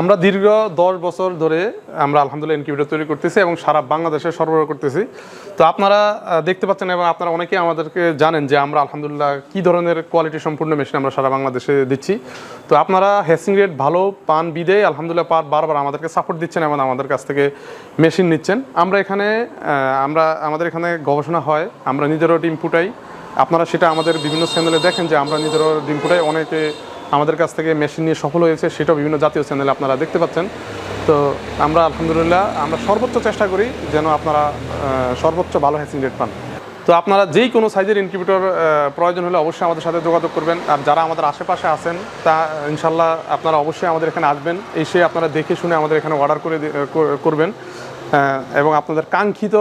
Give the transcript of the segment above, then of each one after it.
আমরা দীর্ঘ দশ বছর ধরে আমরা আলহামদুলিল্লাহ ইনকিউবেটর তৈরি করতেছি এবং সারা বাংলাদেশে সরবরাহ করতেছি। তো আপনারা দেখতে পাচ্ছেন এবং আপনারা অনেকেই আমাদেরকে জানেন যে আমরা আলহামদুলিল্লাহ কী ধরনের কোয়ালিটি সম্পূর্ণ মেশিন আমরা সারা বাংলাদেশে দিচ্ছি। তো আপনারা হ্যাসিং রেট ভালো পান বিদে আলহামদুলিল্লাহ পার বারবার আমাদেরকে সাপোর্ট দিচ্ছেন এবং আমাদের কাছ থেকে মেশিন নিচ্ছেন। আমরা এখানে আমরা, আমাদের এখানে গবেষণা হয়, আমরা নিজেরও ডিম ফুটাই। আপনারা সেটা আমাদের বিভিন্ন চ্যানেলে দেখেন যে আমরা নিজেরও ডিম ফুটাই। অনেকে আমাদের কাছ থেকে মেশিন নিয়ে সফল হয়েছে, সেটাও বিভিন্ন জাতীয় চ্যানেলে আপনারা দেখতে পাচ্ছেন। তো আমরা আলহামদুলিল্লাহ, আমরা সর্বোচ্চ চেষ্টা করি যেন আপনারা সর্বোচ্চ ভালো হ্যাচিং রেট পান। তো আপনারা যেই কোনো সাইজের ইনকিউবেটর প্রয়োজন হলে অবশ্যই আমাদের সাথে যোগাযোগ করবেন। আর যারা আমাদের আশেপাশে আছেন, তা ইনশাল্লাহ আপনারা অবশ্যই আমাদের এখানে আসবেন, এসে আপনারা দেখে শুনে আমাদের এখানে অর্ডার করে করবেন। এবং আপনাদের কাঙ্ক্ষিত,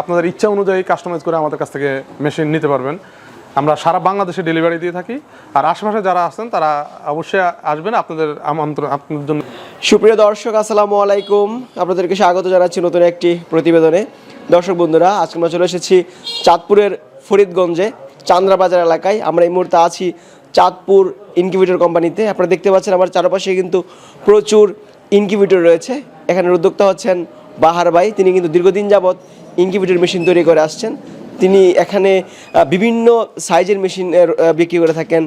আপনাদের ইচ্ছা অনুযায়ী কাস্টমাইজ করে আমাদের কাছ থেকে মেশিন নিতে পারবেন। আমরা সারা বাংলাদেশে ডেলিভারি দিয়ে থাকি। আর আশেপাশে যারা আছেন, তারা অবশ্যই আসবেন আপনাদের আমন্ত্রণ আপনাদের জন্য। সুপ্রিয় দর্শক, আসসালামু আলাইকুম। আপনাদেরকে স্বাগত জানাচ্ছি নতুন একটি প্রতিবেদনে। দর্শক বন্ধুরা, আজকে আমরা চলে এসেছি চাঁদপুরের ফরিদগঞ্জে, চান্দ্রাবাজার এলাকায়। আমরা এই মুহূর্তে আছি চাঁদপুর ইনকিউবেটর কোম্পানিতে। আপনারা দেখতে পাচ্ছেন আমার চারপাশে কিন্তু প্রচুর ইনকিউবেটর রয়েছে। এখানে উদ্যোক্তা হচ্ছেন বাহার ভাই। তিনি কিন্তু দীর্ঘদিন যাবৎ ইনকিউবেটর মেশিন তৈরি করে আসছেন। তিনি এখানে বিভিন্ন সাইজের মেশিন বিক্রি করে থাকেন।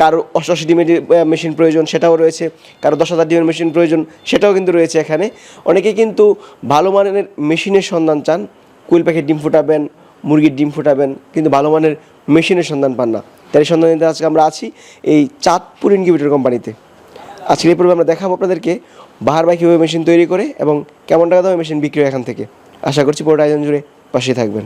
কারও অষ্টআশি ডিমের মেশিন প্রয়োজন, সেটাও রয়েছে। কারও দশ হাজার ডিমের মেশিন প্রয়োজন, সেটাও কিন্তু রয়েছে এখানে। অনেকে কিন্তু ভালো মানের মেশিনের সন্ধান চান। কুইল প্যাকেট ডিম ফুটাবেন, মুরগির ডিম ফুটাবেন, কিন্তু ভালো মানের মেশিনের সন্ধান পান না। তাই সন্ধান নিতে আজকে আমরা আছি এই চাঁদপুর ইনকিউবেটর কোম্পানিতে। আজকের এই পর্বে আমরা দেখাবো আপনাদেরকে বাহার ভাই কীভাবে মেশিন তৈরি করে এবং কেমন টাকা দামে মেশিন বিক্রি এখান থেকে। আশা করছি পুরোটা আয়োজন জুড়ে পাশে থাকবেন।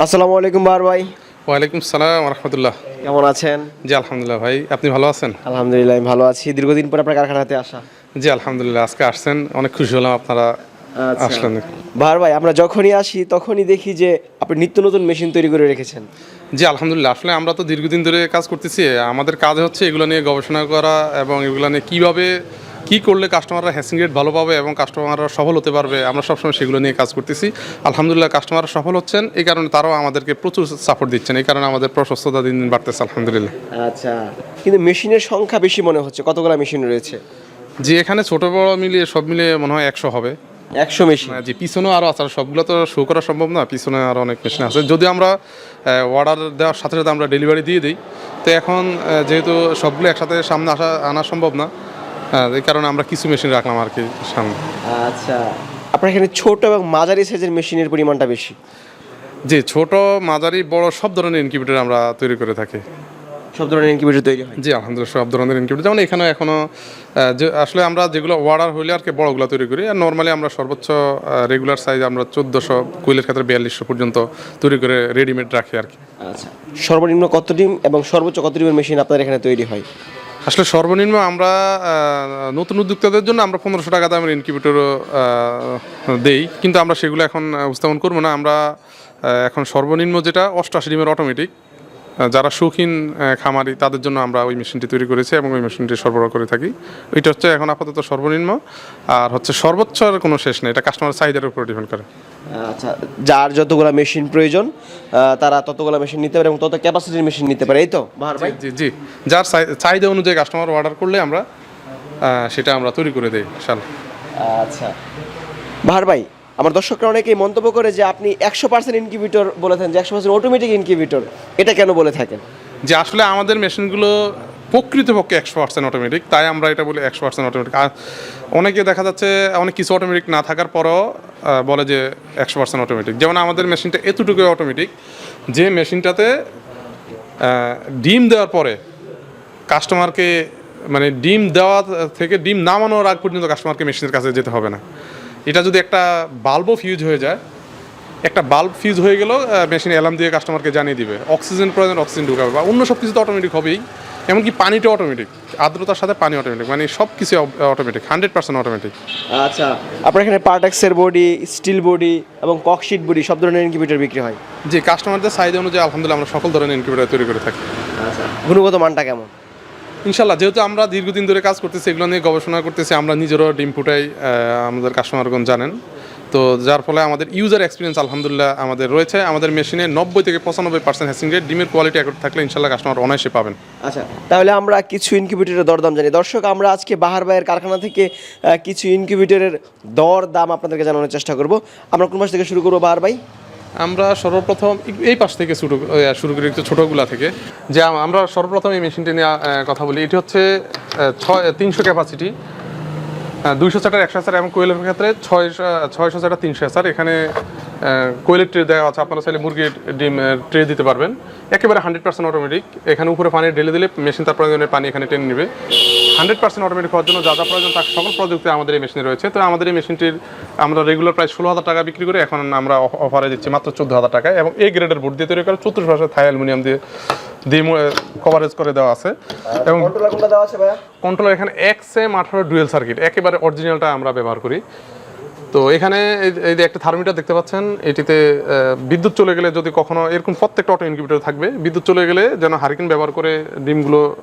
আসসালামু আলাইকুম বাহার ভাই। ওয়ালাইকুম সালাম রহমতুল্লাহ। কেমন আছেন? জি আলহামদুলিল্লাহ ভাই আপনি ভালো আছেন? আলহামদুলিল্লাহ আমি ভালো আছি। দীর্ঘদিন পর আপনার কারখানাতে আসা। জি আলহামদুলিল্লাহ আজকে আসছেন। অনেক খুশি হলাম আপনারা আসলেন। বাহার ভাই আমরা যখনই আসি তখনই দেখি যে আপনি নিত্য নতুন মেশিন তৈরি করে রেখেছেন। জি আলহামদুলিল্লাহ। আসলে আমরা তো দীর্ঘদিন ধরে কাজ করতেছি। আমাদের কাজ হচ্ছে এগুলো নিয়ে গবেষণা করা এবং এগুলো নিয়ে কীভাবে কী করলে কাস্টমাররা হ্যাসিং রেট ভালো পাবে এবং কাস্টমাররা সফল হতে পারবে? আমরা সবসময় সেগুলো নিয়ে কাজ করতেছি। আলহামদুলিল্লাহ কাস্টমাররা সফল হচ্ছেন। এই কারণে তারাও আমাদেরকে প্রচুর সাপোর্ট দিচ্ছেন। এই কারণে আমাদের প্রশস্ততা দিন দিন বাড়তেছে আলহামদুলিল্লাহ। আচ্ছা কিন্তু মেশিনের সংখ্যা বেশি মনে হচ্ছে। কতগুলো মেশিন রয়েছে? জি এখানে ছোট বড় মিলিয়ে সব মিলিয়ে মনে হয় একশো হবে। একশো মেশিন? হ্যাঁ, জি পিছনেও আরও আছে। সবগুলো তো শো করা সম্ভব না। পিছনে আরও অনেক মেশিন আছে। যদি আমরা অর্ডার দেওয়ার সাথে সাথে আমরা ডেলিভারি দিয়ে দিই তো এখন যেহেতু সবগুলো একসাথে সামনে আসা আনা সম্ভব না হ্যাঁ, এই কারণে আমরা কিছু মেশিন রাখলাম আর কি সামনে। আচ্ছা। আপনার এখানে ছোট এবং মাঝারি সাইজের মেশিনের পরিমাণটা বেশি? জি ছোট মাঝারি বড় সব ধরনের ইনকিউবেটর আমরা তৈরি করে থাকি। সব ধরনের ইনকিউবেটর তৈরি হয়? জি আলহামদুলিল্লাহ সব ধরনের ইনকিউবেটর যেমন এখানে এখনও যে আসলে আমরা যেগুলো অর্ডার হইলে আর কি বড়গুলো তৈরি করি। আর নর্মালি আমরা সর্বোচ্চ রেগুলার সাইজ আমরা চোদ্দোশো কুইলের ক্ষেত্রে বিয়াল্লিশশো পর্যন্ত তৈরি করে রেডিমেড রাখি আর কি। আচ্ছা। সর্বনিম্ন কত ডিম এবং সর্বোচ্চ কত ডিমের মেশিন আপনার এখানে তৈরি হয়? আসলে সর্বনিম্ন আমরা নতুন উদ্যোক্তাদের জন্য আমরা পনেরোশো টাকা দামের ইনকিউবেটর দেই। কিন্তু আমরা সেগুলো এখন উপস্থাপন করব না। আমরা এখন সর্বনিম্ন যেটা অষ্টআশি ডিমের অটোমেটিক যারা শৌখিন খামারি তাদের জন্য আমরা ওই মেশিনটি তৈরি করেছি এবং ওই মেশিনটি সরবরাহ করে থাকি। ওইটা হচ্ছে এখন আপাতত সর্বনিম্ন আর হচ্ছে সর্বোচ্চ আর কোনো শেষ নেই। এটা কাস্টমার চাহিদার উপর ডিপেন্ড করে। আচ্ছা যার যতগুলো মেশিন প্রয়োজন তারা ততগুলো মেশিন নিতে পারে এবং তত ক্যাপাসিটির মেশিন নিতে পারে এই তো জি জি যার চাহিদা অনুযায়ী কাস্টমার অর্ডার করলে আমরা সেটা আমরা তৈরি করে দিই শাল আচ্ছা। ভার ভাই আমার দর্শকরা অনেকেই মন্তব্য করে যে আপনি একশো পার্সেন্ট ইনকিউবেটর বলেছেন যে একশো পার্সেন্ট অটোমেটিক ইনকিউবেটর এটা কেন বলে থাকেন? যে আসলে আমাদের মেশিনগুলো প্রকৃতপক্ষে একশো পার্সেন্ট অটোমেটিক তাই আমরা এটা বলি একশো পার্সেন্ট অটোমেটিক আর অনেকে দেখা যাচ্ছে অনেক কিছু অটোমেটিক না থাকার পরেও বলে যে একশো পার্সেন্ট অটোমেটিক যেমন আমাদের মেশিনটা এতটুকু অটোমেটিক যে মেশিনটাতে ডিম দেওয়ার পরে কাস্টমারকে মানে ডিম দেওয়া থেকে ডিম নামানোর আগ পর্যন্ত কাস্টমারকে মেশিনের কাছে যেতে হবে না। এটা যদি একটা বাল্বও ফিউজ হয়ে যায় একটা বাল্ব ফিউজ হয়ে গেলেও মেশিন অ্যালার্ম দিয়ে কাস্টমারকে জানিয়ে দিবে অক্সিজেন প্রয়োজন অক্সিজেন ঢুকাবে বা অন্য সব কিছু তো অটোমেটিক হবেই। এমনকি পানিটা অটোমেটিক আর্দ্রতার সাথে পানি অটোমেটিক মানে সব কিছু অটোমেটিক হান্ড্রেড পার্সেন্ট অটোমেটিক আচ্ছা আপনার এখানে পার্টাক্সের বডি স্টিল বডি এবং ককশিট বডি সব ধরনের ইনকিউবেটর বিক্রি হয়? যে কাস্টমারদের চাহিদা অনুযায়ী আলহামদুলিল্লাহ আমরা সকল ধরনের ইনকিউবেটার তৈরি করে থাকি। আচ্ছা গুণগত মানটা কেমন? ইনশাল্লাহ, যেহেতু আমরা দীর্ঘদিন ধরে কাজ করতেছি, এগুলো নিয়ে গবেষণা করতেছি, আমরা নিজেরও ডিম ফুটাই আমাদের কাস্টমারগণ জানেন। তো যার ফলে আমাদের ইউজার এক্সপিরিয়েন্স আলহামদুলিল্লাহ আমাদের রয়েছে। আমাদের মেশিনে নব্বই থেকে পঁচানব্বই পার্সেন্ট হ্যাসিং রেট ডিমের কোয়ালিটি একটু থাকলে ইনশাল্লাহ কাস্টমার অনায়াসে পাবেন। আচ্ছা তাহলে আমরা কিছু ইনকিউবেটরের দরদাম জানি। দর্শক, আমরা আজকে বাহার ভাইয়ের কারখানা থেকে কিছু ইনকিউবেটরের দর দাম আপনাদেরকে জানানোর চেষ্টা করব। আমরা কোন মাস থেকে শুরু করব বাহার ভাই? আমরা সর্বপ্রথম এই পাশ থেকে শুরু শুরু করি একটু ছোটোগুলা থেকে। যে আমরা সর্বপ্রথম এই মেশিনটি নিয়ে কথা বলি, এটি হচ্ছে ছয় তিনশো ক্যাপাসিটি দুইশো চারটার একশো হাজার এবং কোয়েলের ক্ষেত্রে ছয় ছয়শো চারটা তিনশো হাজার এখানে কোয়েলের ট্রে দেওয়া আছে আপনারা চাইলে মুরগির ডিম ট্রে দিতে পারবেন। একেবারে হান্ড্রেড পার্সেন্ট অটোমেটিক এখানে উপরে পানি ঢেলে দিলে মেশিন তার প্রয়োজনের পানি এখানে টেনে নেবে। হান্ড্রেড পার্সেন্ট অটোমেটিক হওয়ার জন্য যা যা প্রয়োজন তার সকল প্রযুক্তি আমাদের এই মেশিনে রয়েছে। তো আমাদের এই মেশিনটির আমরা রেগুলার প্রায় ষোলো হাজার টাকা বিক্রি করে এখন আমরা অফারে দিচ্ছি মাত্র চোদ্দ হাজার টাকায় এবং এই গ্রেডের বোর্ড দিয়ে তৈরি করা চতুর্থ ভাষায় থাই অ্যালুমিনিয়াম দিয়ে দিয়ে কভারেজ করে দেওয়া আছে। এবং কন্ট্রোলার এখানে এক্স এম আঠারো ডুয়েল সার্কিট একেবারে অরিজিনালটা আমরা ব্যবহার করি। তো এখানে এই- যে একটা থার্মিটার দেখতে পাচ্ছেন, এটিতে বিদ্যুৎ চলে গেলে যদি কখনো এরকম প্রত্যেকটা অটো ইনকিউবেটর থাকবে, বিদ্যুৎ চলে গেলে যেন হারিকেন ব্যবহার করে ডিমগুলো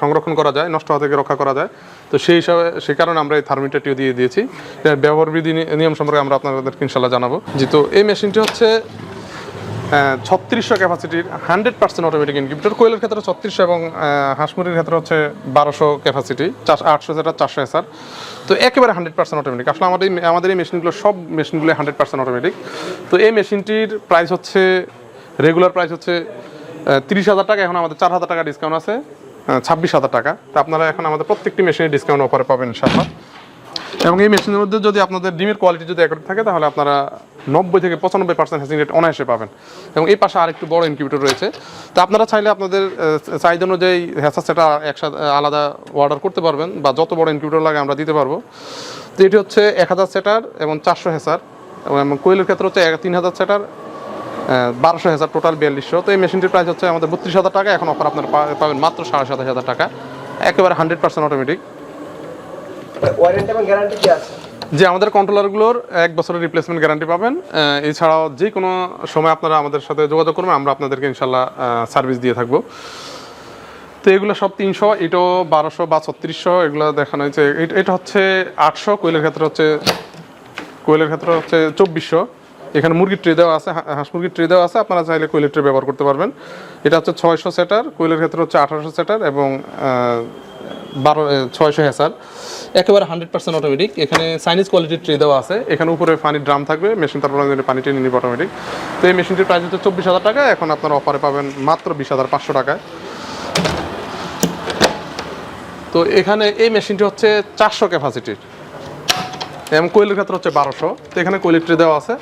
সংরক্ষণ করা যায়, নষ্ট হওয়া থেকে রক্ষা করা যায়। তো সেই হিসাবে সে কারণে আমরা এই থার্মিটারটিও দিয়ে দিয়েছি। ব্যবহার বিধি নিয়ম সম্পর্কে আমরা আপনাদেরকে ইনশাল্লাহ জানাব। জি, তো এই মেশিনটি হচ্ছে ছত্রিশশো ক্যাপাসিটির হান্ড্রেড পার্সেন্ট অটোমেটিক ইনকিউবেটর কোয়েলের ক্ষেত্রে ছত্রিশশো এবং আহ, হাঁসমুরগির ক্ষেত্রে হচ্ছে বারোশো ক্যাপাসিটি চার আটশো যেটা চারশো এসার তো একেবারে হান্ড্রেড পার্সেন্ট অটোমেটিক আসলে আমাদের আমাদের এই মেশিনগুলো সব মেশিনগুলো হান্ড্রেড পার্সেন্ট অটোমেটিক তো এই মেশিনটির প্রাইস হচ্ছে রেগুলার প্রাইস হচ্ছে তিরিশ হাজার টাকা। এখন আমাদের চার হাজার টাকা ডিসকাউন্ট আছে ছাব্বিশ হাজার টাকা। তো আপনারা এখন আমাদের প্রত্যেকটি মেশিনে ডিসকাউন্ট অফারে পাবেন ইনশাআল্লাহ। এবং এই মেশিনের মধ্যে যদি আপনাদের ডিমের কোয়ালিটি যদি একই থাকে, তাহলে আপনারা নব্বই থেকে পঁচানব্বই পার্সেন্ট হ্যাসিং রেট অনায়াসে পাবেন। এবং এই পাশে আরেকটু বড় ইনকিউবেটর রয়েছে। তো আপনারা চাইলে আপনাদের চাহিদা অনুযায়ী হ্যাসার সেটা একসাথে আলাদা অর্ডার করতে পারবেন বা যত বড় ইনকিউবেটর লাগে আমরা দিতে পারব। তো এটি হচ্ছে এক হাজার সেটার এবং চারশো হ্যাসার এবং কোয়েলের ক্ষেত্রে হচ্ছে তিন হাজার সেটার বারোশো হাজার টোটাল বিয়াল্লিশশো। তো এই মেশিনটির প্রাইস হচ্ছে আমাদের বত্রিশ হাজার টাকা। এখন অফার আপনারা পাবেন মাত্র সাড়ে সাতাশ হাজার টাকা। একেবারে হান্ড্রেড পার্সেন্ট অটোমেটিক যে আমাদের কন্ট্রোলারগুলোর এক বছরের রিপ্লেসমেন্ট গ্যারান্টি পাবেন। এছাড়াও যে কোনো সময় আপনারা আমাদের সাথে যোগাযোগ করবেন, আমরা আপনাদেরকে ইনশাল্লাহ সার্ভিস দিয়ে থাকব। তো এগুলো সব তিনশো, এটাও বারোশো বা ছত্রিশশো, এগুলো দেখানো হয়েছে। এট- হচ্ছে আটশো, কোয়েলের ক্ষেত্রে হচ্ছে, কোয়েলের ক্ষেত্রে হচ্ছে চব্বিশশো। এখানে মুরগির ট্রে দেওয়া আছে হাঁস মুরগির ট্রে দেওয়া আছে, আপনারা চাইলে কোয়েলের ট্রে ব্যবহার করতে পারবেন। এটা হচ্ছে ছয়শো সেটার, কোয়েলের ক্ষেত্রে হচ্ছে আঠারোশো সেটার এবং বারো ছয়শো হ্যাসার একেবারে হান্ড্রেড পার্সেন্ট অটোমেটিক এখানে চাইনিজ কোয়ালিটির ট্রে দেওয়া আছে। এখানে উপরে পানির ড্রাম থাকবে। মেশিন তারপর পানি টেনে নিবে অটোমেটিক তো এই মেশিনটির প্রাইস হচ্ছে চব্বিশ হাজার টাকা। এখন আপনারা অফারে পাবেন মাত্র বিশ হাজার পাঁচশো টাকায়। তো এখানে এই মেশিনটি হচ্ছে চারশো ক্যাপাসিটির এবং কোয়েলের ক্ষেত্রে হচ্ছে বারোশো। তো এখানে কোয়েলের ট্রে দেওয়া আছে।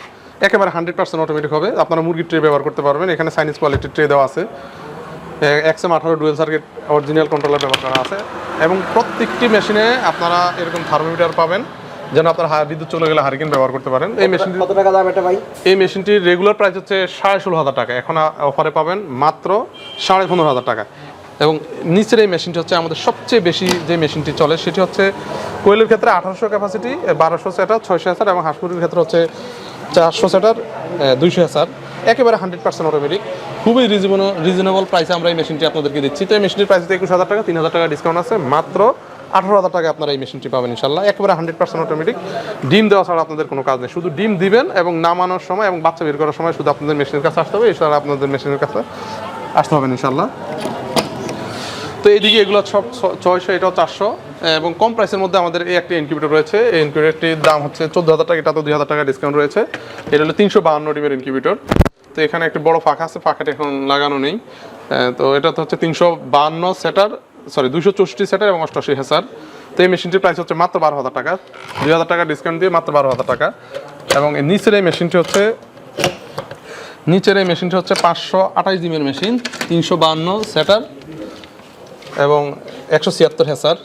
একেবারে হান্ড্রেড পার্সেন্ট অটোমেটিক হবে। আপনারা মুরগির ট্রে ব্যবহার করতে পারবেন। এখানে চাইনিজ কোয়ালিটির ট্রে দেওয়া আছে। এক্সএম আঠারো ডুয়েল সার্কিট অরিজিনাল কন্ট্রোলার ব্যবহার করা আছে এবং প্রত্যেকটি মেশিনে আপনারা এরকম থার্মোমিটার পাবেন যেন আপনারা বিদ্যুৎ চলে গেলে হারিকেন ব্যবহার করতে পারেন এই মেশিনটি কত টাকা দাম এটা ভাই এই মেশিনটির রেগুলার প্রাইস হচ্ছে সাড়ে ষোলো হাজার টাকা এখন অফারে পাবেন মাত্র সাড়ে পনেরো হাজার টাকা এবং নিচের এই মেশিনটি হচ্ছে আমাদের সবচেয়ে বেশি যে মেশিনটি চলে সেটি হচ্ছে কোয়েলের ক্ষেত্রে আঠারোশো ক্যাপাসিটি বারোশো সেটার ছয়শো হাজার এবং হাঁসপুরির ক্ষেত্রে হচ্ছে চারশো সেটার দুইশো হাজার একেবারে হান্ড্রেড পার্সেন্ট অটোমেটিক খুবই রিজনেবল রিজনেবল প্রাইসে আমরা এই মেশিনটি আপনাদেরকে দিচ্ছি। তো এই মেশিনটির প্রাইস হচ্ছে একুশ হাজার টাকা, তিন হাজার টাকা ডিসকাউন্ট আছে। মাত্র আঠারো হাজার টাকা আপনারা এই মেশিনটি পাবেন ইনশাল্লাহ একেবারে হান্ড্রেড পার্সেন্ট অটোমেটিক ডিম দেওয়া ছাড়া আপনাদের কোনো কাজ নেই। শুধু ডিম দিবেন এবং নামানোর সময় এবং বাচ্চা বের করার সময় শুধু আপনাদের মেশিনের কাছে আসতে হবে। এছাড়া আপনাদের মেশিনের কাছে আসতে হবে ইনশাল্লাহ তো এইদিকে এগুলো সব ছয়শো, এটাও চারশো। এবং কম প্রাইসের মধ্যে আমাদের এই একটা ইনকিউবেটর রয়েছে। এই ইনকিউবেটরটির দাম হচ্ছে চোদ্দ হাজার টাকা এটা তো দুই হাজার টাকা ডিসকাউন্ট রয়েছে। এটা হলো তিনশো বাহান্ন ডিমের ইনকিউবেটর এখানে একটি বড় ফাঁকা আছে, ফাঁকাটা এখন লাগানো নেই। তো এটা তো হচ্ছে তিনশো বাহান্ন সেটার সরি দুশো চৌষট্টি সেটার এবং অষ্টআশি হাজার তো এই মেশিনটির প্রাইস হচ্ছে মাত্র বারো হাজার টাকা। দুই হাজার টাকা ডিসকাউন্ট দিয়ে মাত্র বারো হাজার টাকা। এবং নিচের এই মেশিনটি হচ্ছে, নিচের এই মেশিনটি হচ্ছে পাঁচশো আঠাশ ডিমের মেশিন, তিনশো বাহান্ন সেটার এবং একশো ছিয়াত্তর হ্যাসার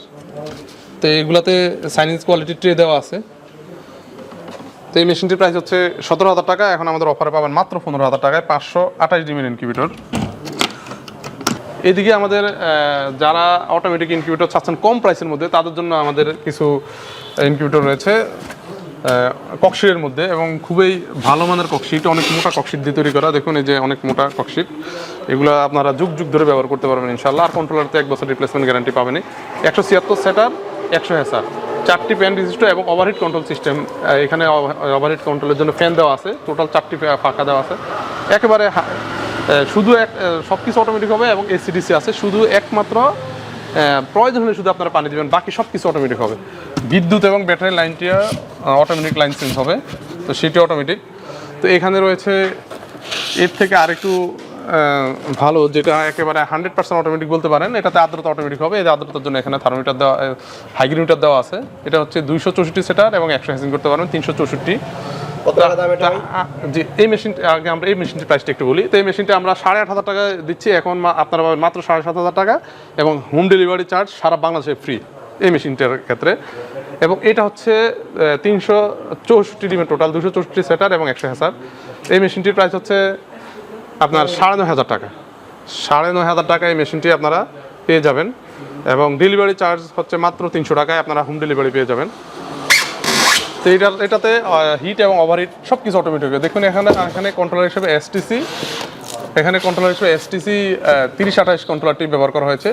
তো এইগুলাতে চাইনিজ কোয়ালিটির ট্রে দেওয়া আছে। তো এই মেশিনটির প্রাইস হচ্ছে সতেরো হাজার টাকা। এখন আমাদের অফারে পাবেন মাত্র পনেরো হাজার টাকায় পাঁচশো আঠাশ ডিমের ইনকিউবেটর এদিকে আমাদের যারা অটোমেটিক ইনকিউবেটর চাচ্ছেন কম প্রাইসের মধ্যে, তাদের জন্য আমাদের কিছু ইনকিউবেটর রয়েছে ককশিটের মধ্যে এবং খুবই ভালো মানের ককশিট, অনেক মোটা ককশিট দিয়ে তৈরি করা। দেখুন এই যে অনেক মোটা ককশিট। এগুলো আপনারা যুগ যুগ ধরে ব্যবহার করতে পারবেন ইনশাল্লাহ আর কন্ট্রোলারতে এক বছর রিপ্লেসমেন্ট গ্যারান্টি পাবেন একশো ছিয়াত্তর সেটার একশো হ্যাসার চারটি ফ্যান বিশিষ্ট এবং ওভারহিট কন্ট্রোল সিস্টেম এখানে ওভারহিট কন্ট্রোলের জন্য ফ্যান দেওয়া আছে। টোটাল চারটি ফাঁকা দেওয়া আছে। একেবারে শুধু এক সব কিছু অটোমেটিক হবে এবং এসিডিসি আছে। শুধু একমাত্র প্রয়োজন হলে শুধু আপনারা পানি দেবেন, বাকি সব কিছু অটোমেটিক হবে। বিদ্যুৎ এবং ব্যাটারি লাইনটি অটোমেটিক লাইন চেঞ্জ হবে। তো সেটি অটোমেটিক তো এখানে রয়েছে, এর থেকে আরেকটু ভালো যেটা একেবারে হান্ড্রেড পার্সেন্ট অটোমেটিক বলতে পারেন এটাতে আর্দ্রতা অটোমেটিক হবে এই আর্দ্রতার জন্য এখানে থার্মোমিটার দেওয়া হাইগ্রিমিটার দেওয়া আছে। এটা হচ্ছে দুইশো চৌষট্টি সেটার এবং একশো হ্যাসিং করতে পারবেন তিনশো চৌষট্টি? যে এই মেশিন আগে আমরা এই মেশিনটির প্রাইসটা একটু বলি। তো এই মেশিনটা আমরা সাড়ে আট হাজার টাকা দিচ্ছি এখন আপনারা পাবেন মাত্র সাড়ে সাত হাজার টাকা এবং হোম ডেলিভারি চার্জ সারা বাংলাদেশে ফ্রি এই মেশিনটার ক্ষেত্রে। এবং এটা হচ্ছে তিনশো চৌষট্টি ডিমের টোটাল দুশো চৌষট্টি সেটার এবং একশো হাজার এই মেশিনটির প্রাইস হচ্ছে আপনার সাড়ে নয় হাজার টাকা। সাড়ে নয় হাজার টাকা এই মেশিনটি আপনারা পেয়ে যাবেন এবং ডেলিভারি চার্জ হচ্ছে মাত্র তিনশো টাকায় আপনারা হোম ডেলিভারি পেয়ে যাবেন। তো এটার এটাতে হিট এবং ওভারহিট সব কিছু অটোমেটিক দেখুন এখানে এখানে কন্ট্রোলার হিসেবে এসটিসি এখানে কন্ট্রোলার হিসেবে এসটিসি তিরিশ আঠাশ কন্ট্রোলারটি ব্যবহার করা হয়েছে।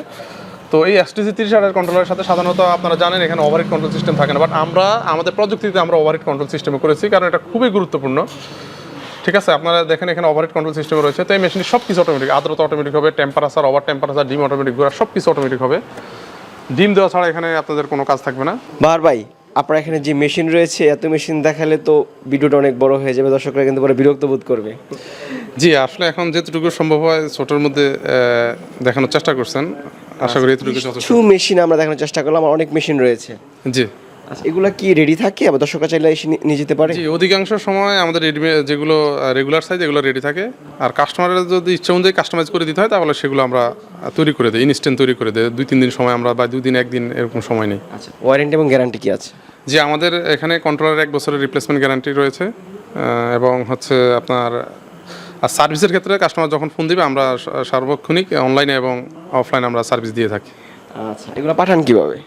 তো এই এসটিসি তিরিশ আঠাশ কন্ট্রোলারের সাথে সাধারণত আপনারা জানেন এখানে ওভারহিট কন্ট্রোল সিস্টেম থাকে না বাট আমরা, আমাদের প্রযুক্তিতে আমরা ওভারহিট কন্ট্রোল সিস্টেমে করেছি, কারণ এটা খুবই গুরুত্বপূর্ণ। ঠিক আছে আপনারা দেখেন এখানে ওভারহিট কন্ট্রোল সিস্টেম রয়েছে। তো এই মেশিনের সব কিছু অটোমেটিক আর্দ্রতা অটোমেটিক হবে টেম্পারেচার ওভার টেম্পারেচার ডিম অটোমেটিক ঘোরা সব কিছু অটোমেটিক হবে। ডিম দেওয়া ছাড়া এখানে আপনাদের কোনো কাজ থাকবে না। বার ভাই আপনার এখানে যে মেশিন রয়েছে এত মেশিন দেখালে তো ভিডিওটা অনেক বড় হয়ে যাবে দর্শকরা কিন্তু পরে বিরক্ত বোধ করবে। জি আসলে এখন যেটুকু সম্ভব হয় ছোটোর মধ্যে দেখানোর চেষ্টা করছেন। আশা করি এতটুকু কিছু মেশিন আমরা দেখানোর চেষ্টা করলাম আর অনেক মেশিন রয়েছে। জি। আচ্ছা। এগুলা কি রেডি থাকে? আবার দর্শকরা চাইলে এসে নিয়ে যেতে পারে? জি অধিকাংশ সময় আমাদের রেডিমে যেগুলো রেগুলার সাইজ এগুলো রেডি থাকে। আর কাস্টমারের যদি ইচ্ছা অনুযায়ী কাস্টমাইজ করে দিতে হয় তাহলে সেগুলো আমরা তৈরি করে দিই ইনস্ট্যান্ট তৈরি করে দিই। দুই তিন দিন সময় আমরা বা দুই দিন একদিন এরকম সময় নেই। আচ্ছা ওয়ারেন্টি এবং গ্যারান্টি কি আছে? যে আমাদের এখানে কন্ট্রোলার এক বছরের রিপ্লেসমেন্ট গ্যারান্টি রয়েছে এবং হচ্ছে আপনার আর সার্ভিসের ক্ষেত্রে কাস্টমার যখন ফোন দিবে আমরা সার্বক্ষণিক অনলাইনে এবং অফলাইনে আমরা সার্ভিস দিয়ে থাকি। আচ্ছা এগুলো পাঠান কীভাবে?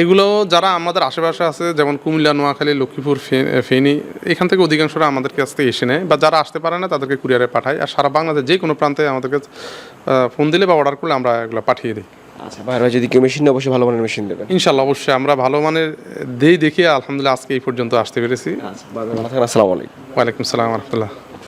এগুলো যারা আমাদের আশেপাশে আছে যেমন কুমিল্লা নোয়াখালী লক্ষ্মীপুর ফেনী এখান থেকে অধিকাংশরা আমাদের কাছ থেকে এসে নেয় বা যারা আসতে পারে না তাদেরকে কুরিয়ারে পাঠায়। আর সারা বাংলাদেশ যে কোনো প্রান্তে আমাদেরকে ফোন দিলে বা অর্ডার করলে আমরা এগুলো পাঠিয়ে দিই। আচ্ছা ভাই যদি কেউ মেশিন নেয় অবশ্যই ভালো মানের মেশিন দেবেন। ইনশাল্লাহ অবশ্যই। আমরা ভালো মানের দেই দেখিয়ে আলহামদুলিল্লাহ আজকে এই পর্যন্ত আসতে পেরেছি। আচ্ছা আসসালামু আলাইকুম। ওয়ালাইকুম সালাম রহমতুল্লাহ